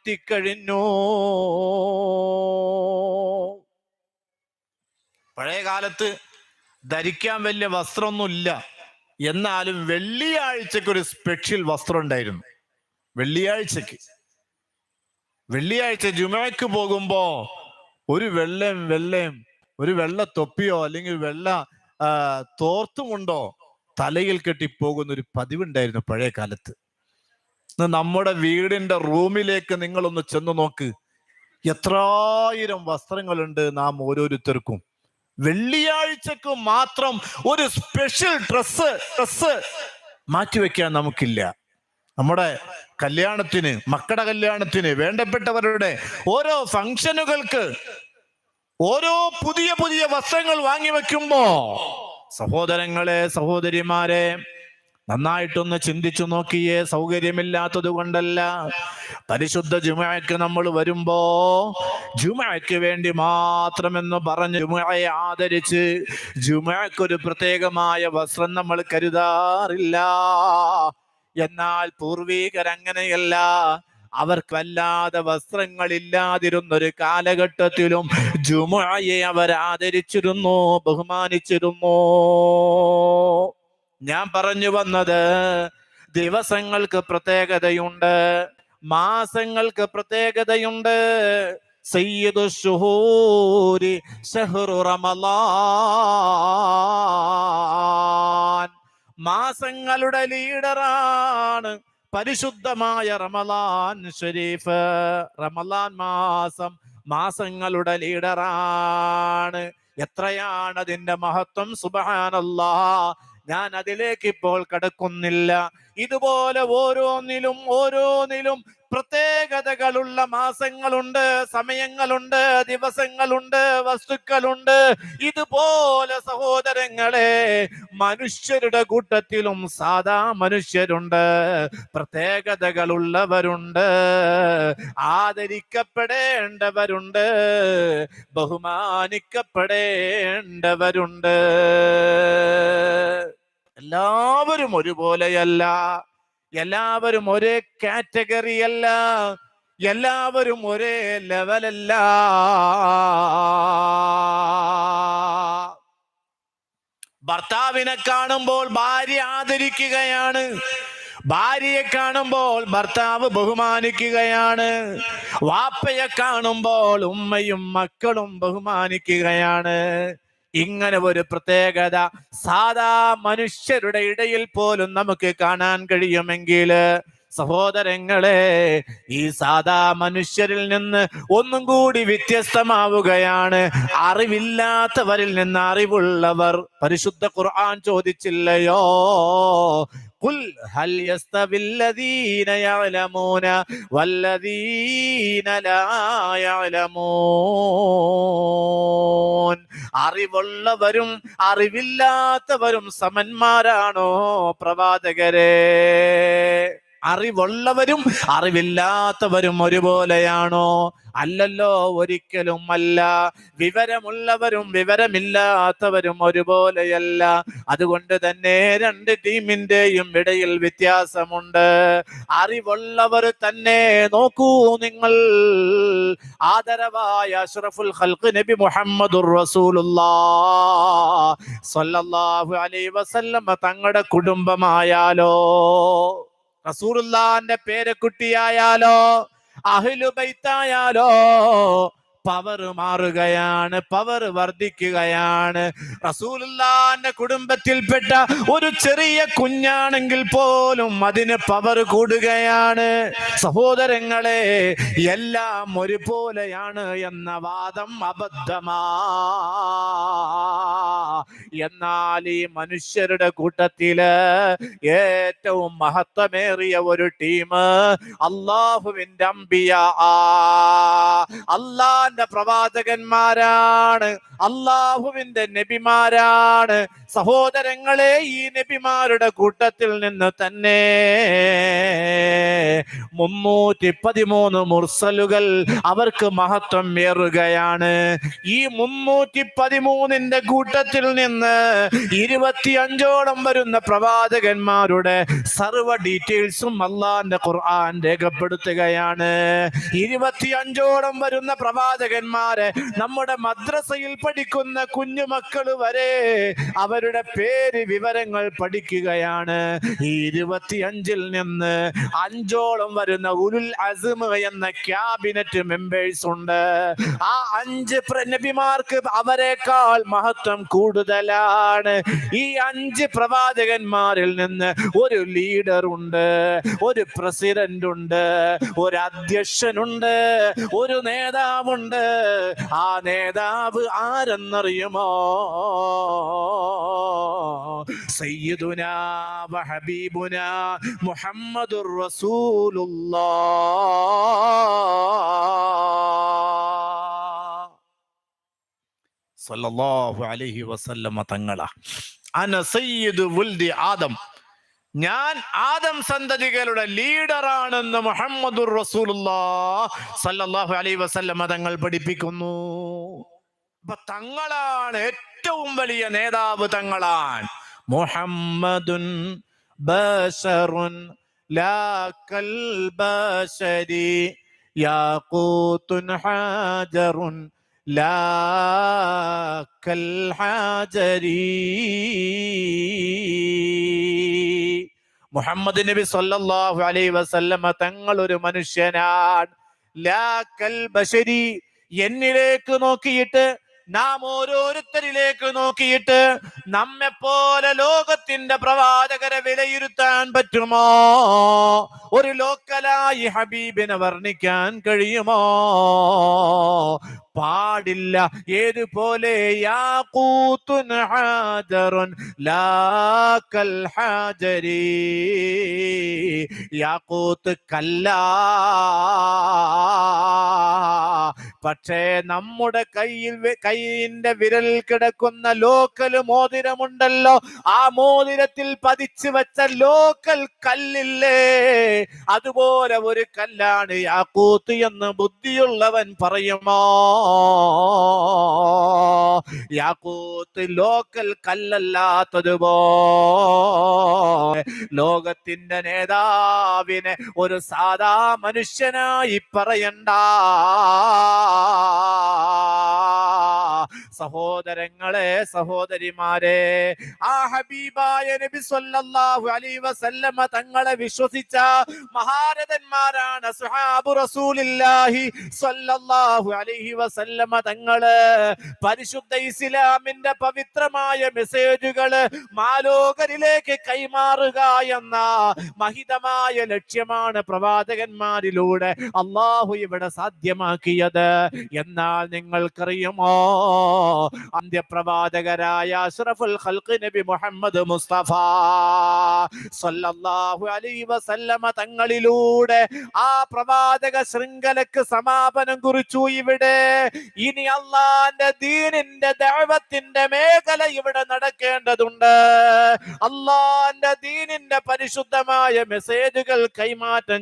എത്തിക്കഴിഞ്ഞു? പഴയ കാലത്ത് ധരിക്കാൻ വലിയ വസ്ത്രമൊന്നുമില്ല. എന്നാലും വെള്ളിയാഴ്ചക്ക് ഒരു സ്പെഷ്യൽ വസ്ത്രം ഉണ്ടായിരുന്നു വെള്ളിയാഴ്ചക്ക്. വെള്ളിയാഴ്ച ജുമയ്ക്ക് പോകുമ്പോ ഒരു വെള്ളയും വെള്ളയും ഒരു വെള്ള തൊപ്പിയോ അല്ലെങ്കിൽ വെള്ള തോർത്തുമുണ്ടോ തലയിൽ കെട്ടി പോകുന്ന ഒരു പതിവുണ്ടായിരുന്നു പഴയ കാലത്ത് നമ്മുടെ വീടിന്റെ റൂമിലേക്ക് നിങ്ങളൊന്ന് ചെന്ന് നോക്ക്. എത്രായിരം വസ്ത്രങ്ങളുണ്ട് നാം ഓരോരുത്തർക്കും. വെള്ളിയാഴ്ചക്ക് മാത്രം ഒരു സ്പെഷ്യൽ ഡ്രസ്സ് ഡ്രസ്സ് മാറ്റിവെക്കാൻ നമുക്കില്ല. നമ്മുടെ കല്യാണത്തിന് മക്കളുടെ കല്യാണത്തിന് വേണ്ടപ്പെട്ടവരുടെ ഓരോ ഫംഗ്ഷനുകൾക്ക് ഓരോ പുതിയ പുതിയ വസ്ത്രങ്ങൾ വാങ്ങി വെക്കുമ്പോ സഹോദരങ്ങളെ സഹോദരിമാരെ നന്നായിട്ടൊന്ന് ചിന്തിച്ചു നോക്കിയേ സൗകര്യമില്ലാത്തത് കൊണ്ടല്ല. പരിശുദ്ധ ജുമയ്ക്ക് നമ്മൾ വരുമ്പോ ജുമയ്ക്ക് വേണ്ടി മാത്രമെന്ന് പറഞ്ഞ് ജുമയെ ആദരിച്ച് ജുമയ്ക്ക് ഒരു പ്രത്യേകമായ വസ്ത്രം നമ്മൾ കരുതാറില്ല. എന്നാൽ പൂർവീകരങ്ങനെയല്ല അവർക്ക് വല്ലാതെ വസ്ത്രങ്ങളില്ലാതിരുന്നൊരു കാലഘട്ടത്തിലും ജുമയെ അവർ ആദരിച്ചിരുന്നു ബഹുമാനിച്ചിരുന്നു. ഞാൻ പറഞ്ഞു വന്നത് ദിവസങ്ങൾക്ക് പ്രത്യേകതയുണ്ട് മാസങ്ങൾക്ക് പ്രത്യേകതയുണ്ട്. സയ്യിദു ഷുഹൂരി ഷഹ്റു റമളാൻ മാസങ്ങളുടെ ലീഡറാണ് പരിശുദ്ധമായ റമലാൻ ഷരീഫ്. റമലാൻ മാസം മാസങ്ങളുടെ ലീഡറാണ്. എത്രയാണ് അതിന്റെ മഹത്വം? സുബഹാനല്ലാ. ഞാൻ അതിലേക്ക് ഇപ്പോൾ കടക്കുന്നില്ല. ഇതുപോലെ ഓരോന്നിലും ഓരോന്നിലും പ്രത്യേകതകളുള്ള മാസങ്ങളുണ്ട് സമയങ്ങളുണ്ട് ദിവസങ്ങളുണ്ട് വസ്തുക്കളുണ്ട്. ഇതുപോലെ സഹോദരങ്ങളെ മനുഷ്യരുടെ കൂട്ടത്തിലും സാധാ മനുഷ്യരുണ്ട്. പ്രത്യേകതകളുള്ളവരുണ്ട്. ആദരിക്കപ്പെടേണ്ടവരുണ്ട്. ബഹുമാനിക്കപ്പെടേണ്ടവരുണ്ട്. എല്ലാവരും ഒരുപോലെയല്ല. എല്ലാവരും ഒരേ കാറ്റഗറി അല്ല എല്ലാവരും ഒരേ ലെവലല്ല. ഭർത്താവിനെ കാണുമ്പോൾ ഭാര്യ ആദരിക്കുകയാണ്. ഭാര്യയെ കാണുമ്പോൾ ഭർത്താവ് ബഹുമാനിക്കുകയാണ്. വാപ്പയെ കാണുമ്പോൾ ഉമ്മയും മക്കളും ബഹുമാനിക്കുകയാണ്. ഇങ്ങനെ ഒരു പ്രത്യേകത സാധാ മനുഷ്യരുടെ ഇടയിൽ പോലും നമുക്ക് കാണാൻ കഴിയുമെങ്കിൽ സഹോദരങ്ങളെ ഈ സാധാ മനുഷ്യരിൽ നിന്ന് ഒന്നും കൂടി വ്യത്യസ്തമാവുകയാണ്. അറിവില്ലാത്തവരിൽ നിന്ന് അറിവുള്ളവർ. പരിശുദ്ധ ഖുർആൻ ചോദിച്ചില്ലയോ? قل هل يستوي الذين يعلمون والذين لا يعلمون അറിവുള്ളവരും അറിവില്ലാത്തവരും സമന്മാരാണോ പ്രവാചകരെ അറിവുള്ളവരും അറിവില്ലാത്തവരും ഒരുപോലെയാണോ? അല്ലല്ലോ ഒരിക്കലും അല്ല വിവരമുള്ളവരും വിവരമില്ലാത്തവരും ഒരുപോലെയല്ല. അതുകൊണ്ട് തന്നെ രണ്ട് ടീമിന്റെയും ഇടയിൽ വ്യത്യാസമുണ്ട്. അറിവുള്ളവർ തന്നെ നോക്കൂ നിങ്ങൾ. ആദരവായ അഷ്റഫുൽ ഖൽഖ് നബി മുഹമ്മദുർ റസൂലുള്ളാഹ്. അലൈ അലൈഹി വസല്ലം തങ്ങളുടെ കുടുംബമായാലോ? റസൂലുള്ളാന്റെ പേരക്കുട്ടിയായാലോ അഹ്ലുബൈത്തായാലോ പവർ മാറുകയാണ് പവർ വർദ്ധിക്കുകയാണ്. റസൂലുള്ളാന്റെ കുടുംബത്തിൽപ്പെട്ട ഒരു ചെറിയ കുഞ്ഞാണെങ്കിൽ പോലും അതിന് പവർ കൂടുകയാണ്. സഹോദരങ്ങളെ എല്ലാം ഒരുപോലെയാണ് എന്ന വാദം അബദ്ധമാ. എന്നാൽ ഈ മനുഷ്യരുടെ കൂട്ടത്തിൽ ഏറ്റവും മഹത്വമേറിയ ഒരു ടീം അള്ളാഹുവിന്റെ അമ്പിയ അള്ളാന്റെ അള്ളാന്റെ പ്രവാചകന്മാരാണ് അള്ളാഹുവിന്റെ നബിമാരാണ്. സഹോദരങ്ങളെ ഈ നബിമാരുടെ കൂട്ടത്തിൽ നിന്ന് തന്നെ മുന്നൂറ്റി പതിമൂന്ന് മുർസലുകൾ അവർക്ക് മഹത്വം ഏറുകയാണ്. ഈ മുന്നൂറ്റി പതിമൂന്നിന്റെ കൂട്ടത്തിൽ നിന്ന് ഇരുപത്തിയഞ്ചോളം വരുന്ന പ്രവാചകന്മാരുടെ സർവ ഡീറ്റെയിൽസും അള്ളാന്റെ ഖുർആൻ രേഖപ്പെടുത്തുകയാണ്. ഇരുപത്തിയഞ്ചോളം വരുന്ന പ്രവാചകന്മാരെ നമ്മുടെ മദ്രസയിൽ പഠിക്കുന്ന കുഞ്ഞുമക്കൾ വരെ അവരുടെ പേര് വിവരങ്ങൾ പഠിക്കുകയാണ്. ഈ ഇരുപത്തിയഞ്ചിൽ നിന്ന് അഞ്ചോളം വരുന്ന ഉരുൽ അസുമ എന്ന ക്യാബിനറ്റ് മെമ്പേഴ്സ് ഉണ്ട്. ആ അഞ്ച് നബിമാർക്ക് അവരെക്കാൾ മഹത്വം കൂടുതലാണ്. ഈ അഞ്ച് പ്രവാചകന്മാരിൽ നിന്ന് ഒരു ലീഡർ ഉണ്ട് ഒരു പ്രസിഡന്റ് ഉണ്ട് ഒരു അധ്യക്ഷനുണ്ട് ഒരു നേതാവുണ്ട്. ആ നേതാവ് ആരെന്നറിയുമോ? സയ്യിദുന വഹബീബുന മുഹമ്മദുർ റസൂലുള്ളാ. സല്ലല്ലാഹു അലൈഹി വസല്ലമ തങ്ങള. അന സയ്യിദു വുൽദി ആദം. ഞാൻ ആദം സന്തതികളുടെ ലീഡറാണെന്ന് മുഹമ്മദുർ റസൂലുള്ളാഹ് സല്ലല്ലാഹു അലൈഹി മതങ്ങൾ തങ്ങൾ പഠിപ്പിക്കുന്നു. അപ്പൊ തങ്ങളാണ് ഏറ്റവും വലിയ നേതാവ് തങ്ങളാണ്. മുഹമ്മദുൻ ബസറുൻ ലാ ബസരി ബശരി ഹാജറുൻ ലാ കൽ ഹാജരി മുഹമ്മദ് നബി സല്ലല്ലാഹു അലൈഹി വസല്ലമ തങ്ങൾ ഒരു മനുഷ്യനാണ്. ലാ കൽ ബശരി എന്നിലേക്ക് നോക്കിയിട്ട് നാം ഓരോരുത്തരിലേക്ക് നോക്കിയിട്ട് നമ്മെ പോലെ ലോകത്തിന്റെ പ്രവാചകരെ വിലയിരുത്താൻ പറ്റുമോ? ഒരു ലോക്കലായി ഹബീബിനെ വർണിക്കാൻ കഴിയുമോ? പാടില്ല. ഏതുപോലെ? യാക്കൂത്ത് കല്ല. പക്ഷേ നമ്മുടെ കയ്യിൽ കൈയിന്റെ വിരലിൽ കിടക്കുന്ന ലോക്കൽ മോതിരമുണ്ടല്ലോ ആ മോതിരത്തിൽ പതിച്ചു വെച്ച ലോക്കൽ കല്ലില്ലേ? അതുപോലെ ഒരു കല്ലാണ് യാക്കൂത്ത് എന്ന് ബുദ്ധിയുള്ളവൻ പറയുമോ? യാക്കൂത്ത് ലോക്കൽ കല്ലല്ലാത്തതുപോ ലോകത്തിന്റെ നേതാവിനെ ഒരു സാധാ മനുഷ്യനായി പറയണ്ട. സഹോദരങ്ങളെ സഹോദരിമാരെ ആ ഹബീബായ നബി സല്ലല്ലാഹു അലൈഹി വസല്ലമ തങ്ങളെ വിശ്വസിച്ച മഹാരഥന്മാരാണ് സുഹാബു റസൂലില്ലാഹി സല്ലല്ലാഹു അലൈഹി വസല്ലമ തങ്ങൾ. പരിശുദ്ധ ഇസ്ലാമിന്റെ പവിത്രമായ മെസ്സേജുകൾ മാലോകരിലേക്ക് കൈമാറുക എന്ന മഹിതമായ ലക്ഷ്യമാണ് പ്രവാചകന്മാരിലൂടെ അള്ളാഹു ഇവിടെ സാധ്യമാക്കിയത്. എന്നാൽ നിങ്ങൾക്കറിയുമോ? അന്ത്യപ്രവാചകരായ അഷ്റഫുൽ ഖൽഖ് നബി മുഹമ്മദ് മുസ്തഫ സല്ലല്ലാഹു അലൈഹി വസല്ലമ തങ്ങളിലൂടെ ആ പ്രവാചക ശൃംഖലക്ക് സമാപനം കുറിച്ചു ഇവിടെ. ഇനി അള്ളാന്റെ ദീനിന്റെ ദൈവത്തിന്റെ മേഖല ഇവിടെ നടക്കേണ്ടതുണ്ട്. അള്ളാന്റെ ദീനിന്റെ പരിശുദ്ധമായ മെസ്സേജുകൾ കൈമാറ്റം